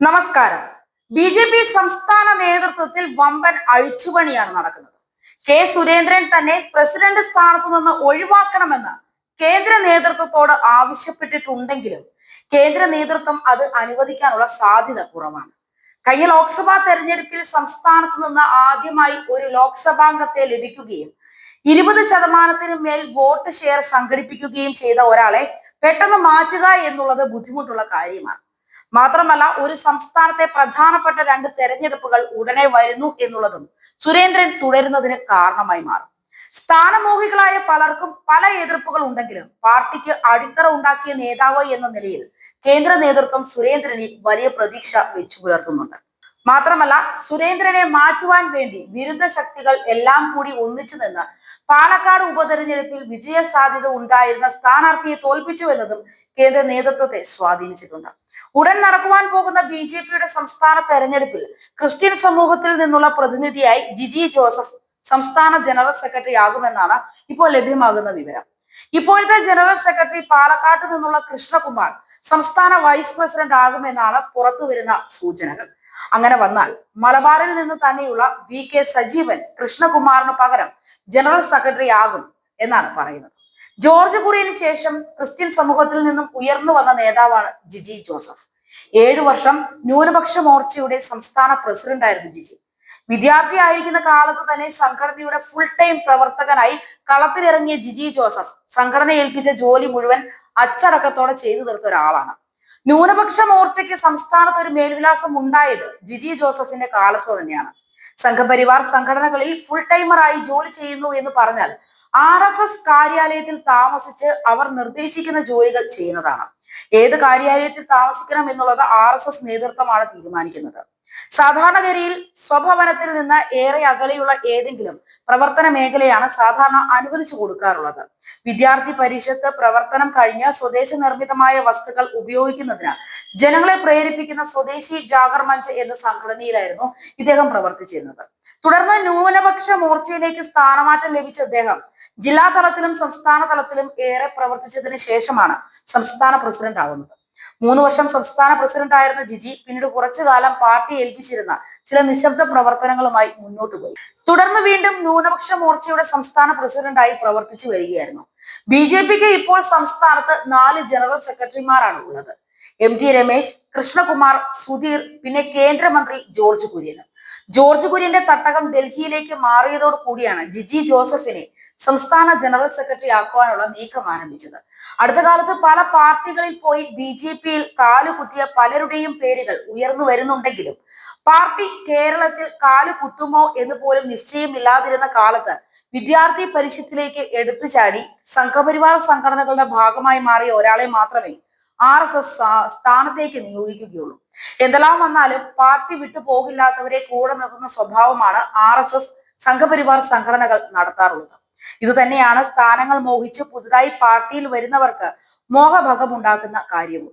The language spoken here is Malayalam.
നമസ്കാരം. ബി ജെ പി സംസ്ഥാന നേതൃത്വത്തിൽ വമ്പൻ അഴിച്ചുപണിയാണ് നടക്കുന്നത്. കെ സുരേന്ദ്രൻ തന്നെ പ്രസിഡന്റ് സ്ഥാനത്തു നിന്ന് ഒഴിവാക്കണമെന്ന് കേന്ദ്ര നേതൃത്വത്തോട് ആവശ്യപ്പെട്ടിട്ടുണ്ടെങ്കിലും കേന്ദ്ര നേതൃത്വം അത് അനുവദിക്കാനുള്ള സാധ്യത കുറവാണ്. കഴിഞ്ഞ ലോക്സഭാ തെരഞ്ഞെടുപ്പിൽ സംസ്ഥാനത്ത് നിന്ന് ആദ്യമായി ഒരു ലോക്സഭാംഗത്തെ ലഭിക്കുകയും ഇരുപത് ശതമാനത്തിന് മേൽ വോട്ട് ഷെയർ സംഘടിപ്പിക്കുകയും ചെയ്ത ഒരാളെ പെട്ടെന്ന് മാറ്റുക എന്നുള്ളത് ബുദ്ധിമുട്ടുള്ള കാര്യമാണ്. മാത്രമല്ല ഒരു സംസ്ഥാനത്തെ പ്രധാനപ്പെട്ട രണ്ട് തെരഞ്ഞെടുപ്പുകൾ ഉടനെ വരുന്നു എന്നുള്ളതും സുരേന്ദ്രൻ തുടരുന്നതിന് കാരണമായി മാറും. സ്ഥാനമോഹികളായ പലർക്കും പല എതിർപ്പുകൾ ഉണ്ടെങ്കിലും പാർട്ടിക്ക് അടിത്തറ ഉണ്ടാക്കിയ നേതാവ് എന്ന നിലയിൽ കേന്ദ്ര നേതൃത്വം സുരേന്ദ്രനിൽ വലിയ പ്രതീക്ഷ വെച്ചു പുലർത്തുന്നുണ്ട്. മാത്രമല്ല സുരേന്ദ്രനെ മാറ്റുവാൻ വേണ്ടി വിരുദ്ധ ശക്തികൾ എല്ലാം കൂടി ഒന്നിച്ചു നിന്ന് പാലക്കാട് ഉപതെരഞ്ഞെടുപ്പിൽ വിജയ സാധ്യത ഉണ്ടായിരുന്ന സ്ഥാനാർത്ഥിയെ തോൽപ്പിച്ചു എന്നതും കേന്ദ്ര നേതൃത്വത്തെ സ്വാധീനിച്ചിട്ടുണ്ട്. ഉടൻ നടക്കുവാൻ പോകുന്ന ബി ജെ പിയുടെ സംസ്ഥാന തെരഞ്ഞെടുപ്പിൽ ക്രിസ്ത്യൻ സമൂഹത്തിൽ നിന്നുള്ള പ്രതിനിധിയായി ജിജി ജോസഫ് സംസ്ഥാന ജനറൽ സെക്രട്ടറി ആകുമെന്നാണ് ഇപ്പോൾ ലഭ്യമാകുന്ന വിവരം. ഇപ്പോഴത്തെ ജനറൽ സെക്രട്ടറി പാലക്കാട്ട് നിന്നുള്ള കൃഷ്ണകുമാർ സംസ്ഥാന വൈസ് പ്രസിഡന്റ് ആകുമെന്നാണ് പുറത്തുവരുന്ന സൂചനകൾ. അങ്ങനെ വന്നാൽ മലബാറിൽ നിന്ന് തന്നെയുള്ള വി കെ സജീവൻ കൃഷ്ണകുമാറിന് പകരം ജനറൽ സെക്രട്ടറി ആകും എന്നാണ് പറയുന്നത്. ജോർജ് കുറിയന് ശേഷം ക്രിസ്ത്യൻ സമൂഹത്തിൽ നിന്നും ഉയർന്നു വന്ന നേതാവാണ് ജിജി ജോസഫ്. ഏഴു വർഷം ന്യൂനപക്ഷ മോർച്ചയുടെ സംസ്ഥാന പ്രസിഡന്റായിരുന്നു ജിജി. വിദ്യാർത്ഥി ആയിരിക്കുന്ന കാലത്ത് തന്നെ സംഘടനയുടെ ഫുൾ ടൈം പ്രവർത്തകനായി കളത്തിലിറങ്ങിയ ജിജി ജോസഫ് സംഘടന ഏൽപ്പിച്ച ജോലി മുഴുവൻ അച്ചടക്കത്തോടെ ചെയ്തു തീർത്ത ഒരാളാണ്. ന്യൂനപക്ഷ മോർച്ചയ്ക്ക് സംസ്ഥാനത്ത് ഒരു മേൽവിലാസം ഉണ്ടായത് ജിജി ജോസഫിന്റെ കാലത്ത് തന്നെയാണ്. സംഘപരിവാർ സംഘടനകളിൽ ഫുൾ ടൈമറായി ജോലി ചെയ്യുന്നു എന്ന് പറഞ്ഞാൽ ആർ എസ് എസ് കാര്യാലയത്തിൽ താമസിച്ച് അവർ നിർദ്ദേശിക്കുന്ന ജോലികൾ ചെയ്യുന്നതാണ്. ഏത് കാര്യാലയത്തിൽ താമസിക്കണം എന്നുള്ളത് ആർ എസ് എസ് നേതൃത്വമാണ് തീരുമാനിക്കുന്നത്. സാധാരണഗതിയിൽ സ്വഭവനത്തിൽ നിന്ന് ഏറെ അകലെയുള്ള ഏതെങ്കിലും പ്രവർത്തന മേഖലയാണ് സാധാരണ അനുവദിച്ചു കൊടുക്കാറുള്ളത്. വിദ്യാർത്ഥി പരിഷത്ത് പ്രവർത്തനം കഴിഞ്ഞ് സ്വദേശ നിർമ്മിതമായ വസ്തുക്കൾ ഉപയോഗിക്കുന്നതിന് ജനങ്ങളെ പ്രേരിപ്പിക്കുന്ന സ്വദേശി ജാഗർ മഞ്ച് എന്ന സംഘടനയിലായിരുന്നു ഇദ്ദേഹം പ്രവർത്തിച്ചിരുന്നത്. തുടർന്ന് ന്യൂനപക്ഷ മോർച്ചയിലേക്ക് സ്ഥാനമാറ്റം ലഭിച്ച അദ്ദേഹം ജില്ലാ തലത്തിലും സംസ്ഥാന തലത്തിലും ഏറെ പ്രവർത്തിച്ചതിന് ശേഷമാണ് സംസ്ഥാന പ്രസിഡന്റ് ആവുന്നത് മൂന്ന് വർഷം സംസ്ഥാന പ്രസിഡന്റ് ആയിരുന്ന ജിജി പിന്നീട് കുറച്ചു കാലം പാർട്ടി ഏൽപ്പിച്ചിരുന്ന ചില നിശബ്ദ പ്രവർത്തനങ്ങളുമായി മുന്നോട്ട് പോയി. തുടർന്ന് വീണ്ടും ന്യൂനപക്ഷ മോർച്ചയുടെ സംസ്ഥാന പ്രസിഡന്റായി പ്രവർത്തിച്ചു വരികയായിരുന്നു. ബി ജെ പിക്ക് ഇപ്പോൾ സംസ്ഥാനത്ത് നാല് ജനറൽ സെക്രട്ടറിമാരാണ് ഉള്ളത്. എം ടി രമേശ് കൃഷ്ണകുമാർ സുധീർ പിന്നെ കേന്ദ്രമന്ത്രി ജോർജ് കുര്യൻ ജോർജ് കുര്യന്റെ തട്ടകം ഡൽഹിയിലേക്ക് മാറിയതോടു കൂടിയാണ് ജിജി ജോസഫിനെ സംസ്ഥാന ജനറൽ സെക്രട്ടറി ആക്കുവാനുള്ള നീക്കം ആരംഭിച്ചത്. അടുത്ത കാലത്ത് പല പാർട്ടികളിൽ പോയി ബി ജെ പിയിൽ കാലുകുത്തിയ പലരുടെയും പേരുകൾ ഉയർന്നു വരുന്നുണ്ടെങ്കിലും പാർട്ടി കേരളത്തിൽ കാലുകുത്തുമോ എന്ന് പോലും നിശ്ചയമില്ലാതിരുന്ന കാലത്ത് വിദ്യാർത്ഥി പരിഷത്തിലേക്ക് എടുത്തു ചാടി സംഘപരിവാർ സംഘടനകളുടെ ഭാഗമായി മാറിയ ഒരാളെ മാത്രമേ ആർ എസ് എസ് സ്ഥാനത്തേക്ക് നിയോഗിക്കുകയുള്ളൂ. എന്തെല്ലാം വന്നാലും പാർട്ടി വിട്ടു പോകില്ലാത്തവരെ കൂടെ നിർത്തുന്ന സ്വഭാവമാണ് ആർ എസ് എസ് സംഘപരിവാർ സംഘടനകൾ നടത്താറുള്ളത്. ഇത് തന്നെയാണ് സ്ഥാനങ്ങൾ മോഹിച്ച് പുതുതായി പാർട്ടിയിൽ വരുന്നവർക്ക് മോഹഭഗം ഉണ്ടാക്കുന്ന കാര്യവും.